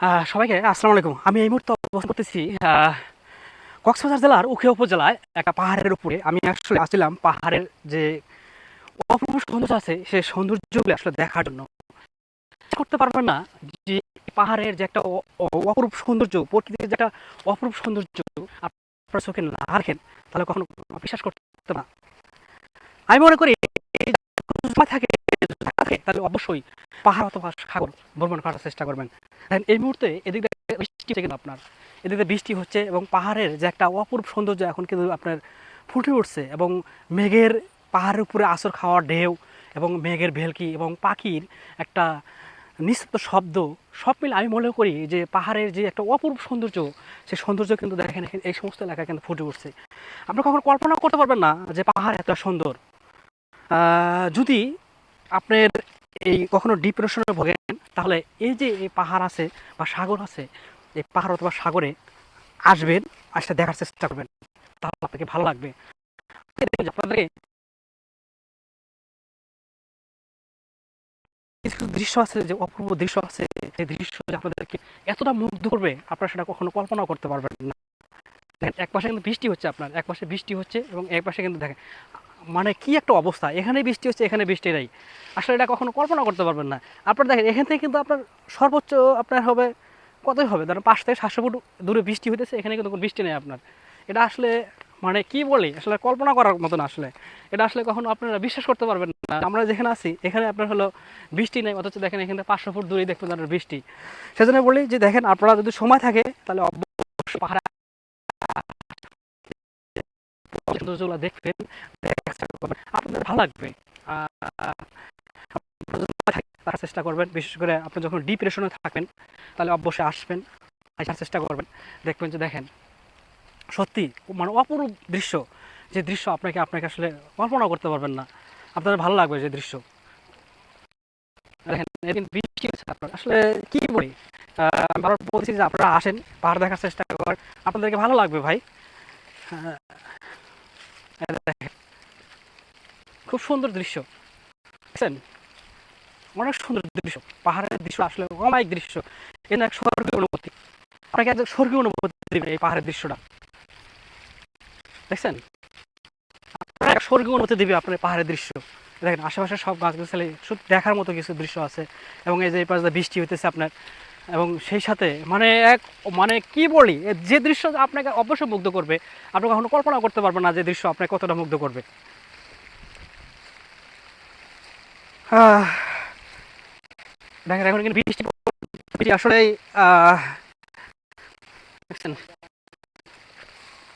সবাইকে আসসালামু আলাইকুম। আমি এই মুহূর্তে অবস্থান করতেছি কক্সবাজার জেলার উখিয়া উপজেলায় একটা পাহাড়ের উপরে। আমি আসলে আসছিলাম পাহাড়ের যে অপূর্ব সৌন্দর্য আছে সেই সৌন্দর্যগুলো আসলে দেখার জন্য। করতে পারবেন না যে পাহাড়ের যে একটা অপরূপ সৌন্দর্য প্রকৃতির যে একটা অপরূপ সৌন্দর্য আপনার চোখে না রাখেন তাহলে কখনো বিশ্বাস করতে না। আমি মনে করি থাকে, তাহলে অবশ্যই পাহাড় অথবা সাগর ভ্রমণ করার চেষ্টা করবেন। এই মুহূর্তে এদিক বৃষ্টি আপনার। এদিক বৃষ্টি হচ্ছে এবং পাহাড়ের যে একটা অপূর্ব সৌন্দর্য এখন কিন্তু আপনার ফুটে উঠছে এবং মেঘের পাহাড়ের উপরে আসর খাওয়ার ঢেউ এবং মেঘের ভেলকি এবং পাখির একটা নিস্তব্ধ শব্দ, সব মিলে আমি মনে করি যে পাহাড়ের যে একটা অপূর্ব সৌন্দর্য, সেই সৌন্দর্য কিন্তু দেখেন এখানে এই সমস্ত এলাকায় কিন্তু ফুটে উঠছে। আপনি কখনো কল্পনা করতে পারবেন না যে পাহাড় এত সুন্দর। যদি আপনার এই কখনো ডিপ্রেশনে ভোগেন, তাহলে এই যে এই পাহাড় আছে বা সাগর আছে, এই পাহাড় অথবা সাগরে আসবেন আসতে দেখার চেষ্টা করবেন। তাহলে আপনাকে ভালো লাগবে। আপনাদেরকে কিছু দৃশ্য আছে যে, অপূর্ব দৃশ্য আছে সেই দৃশ্য যে আপনাদেরকে এতটা মুগ্ধ করবে, আপনারা সেটা কখনো কল্পনাও করতে পারবেন না। এক পাশে কিন্তু বৃষ্টি হচ্ছে আপনার এক পাশে বৃষ্টি হচ্ছে এবং এক পাশে কিন্তু দেখেন মানে কি একটা অবস্থা? এখানে বৃষ্টি হচ্ছে, এখানে বৃষ্টি নেই। আসলে এটা কখনো কল্পনা করতে পারবেন না। আপনার দেখেন, এখান থেকে কিন্তু আপনার সর্বোচ্চ আপনার হবে, কতই হবে? ধরেন পাঁচ থেকে সাতশো ফুট দূরে বৃষ্টি হইতেছে, এখানে কিন্তু কোনো বৃষ্টি নেই আপনার। এটা আসলে মানে কি বলি? আসলে কল্পনা করার মতন আসলে। এটা আসলে কখনো আপনারা বিশ্বাস করতে পারবেন না। আমরা যেখানে আছি, এখানে আপনার হলো বৃষ্টি নেই, অথচ দেখেন এখানে পাঁচশো ফুট দূরেই দেখবেন আপনার বৃষ্টি। সেজন্য বলি যে, দেখেন, আপনারা যদি সময় থাকে, তাহলে অবশ্যই পাহাড়ে সৌন্দর্যগুলো দেখবেন আপনাদের ভালো লাগবে। আহ, আপনারা যদি সময় থাকে, তার চেষ্টা করবেন। বিশেষ করে আপনি যখন ডিপ্রেশনে থাকবেন তাহলে অবশ্যই আসবেন আসার চেষ্টা করবেন। দেখবেন যে দেখেন সত্যি মানে অপরূপ দৃশ্য যে দৃশ্য আপনাকে আপনাকে আসলে কল্পনা করতে পারবেন না। আপনাদের ভালো লাগবে যে দৃশ্য। দেখেন এদিন আপনার আসলে কি বলি? বারবার বলছি যে আপনারা আসেন পাহাড় দেখার চেষ্টা করেন। আপনাদেরকে ভালো লাগবে ভাই। হ্যাঁ। খুব সুন্দর দৃশ্য। দেখছেন? অনেক সুন্দর দৃশ্য। পাহাড়ের দৃশ্য আসলে অমায়িক দৃশ্য। এটা এক স্বর্গীয় অনুভূতি। আপনাকে এক স্বর্গীয় অনুভূতি দেবে এই পাহাড়ের দৃশ্যটা। দেখছেন? আপনার এক স্বর্গীয় অনুভূতি দিবে আপনার পাহাড়ের দৃশ্য। দেখেন, আশেপাশে সব গাছগাছালি, শুধু দেখার মতো কিছু দৃশ্য আছে। এবং এই যে এই পাশে বৃষ্টি হইতেছে আপনার। এবং সেই সাথে মানে এক মানে কি বলি যে দৃশ্য আপনাকে অবশ্যই মুগ্ধ করবে, আপনি কখনো কল্পনা করতে পারবেন না যে দৃশ্য আপনাকে কতটা মুগ্ধ করবে। দেখেন, এখন কিন্তু বৃষ্টি আসলে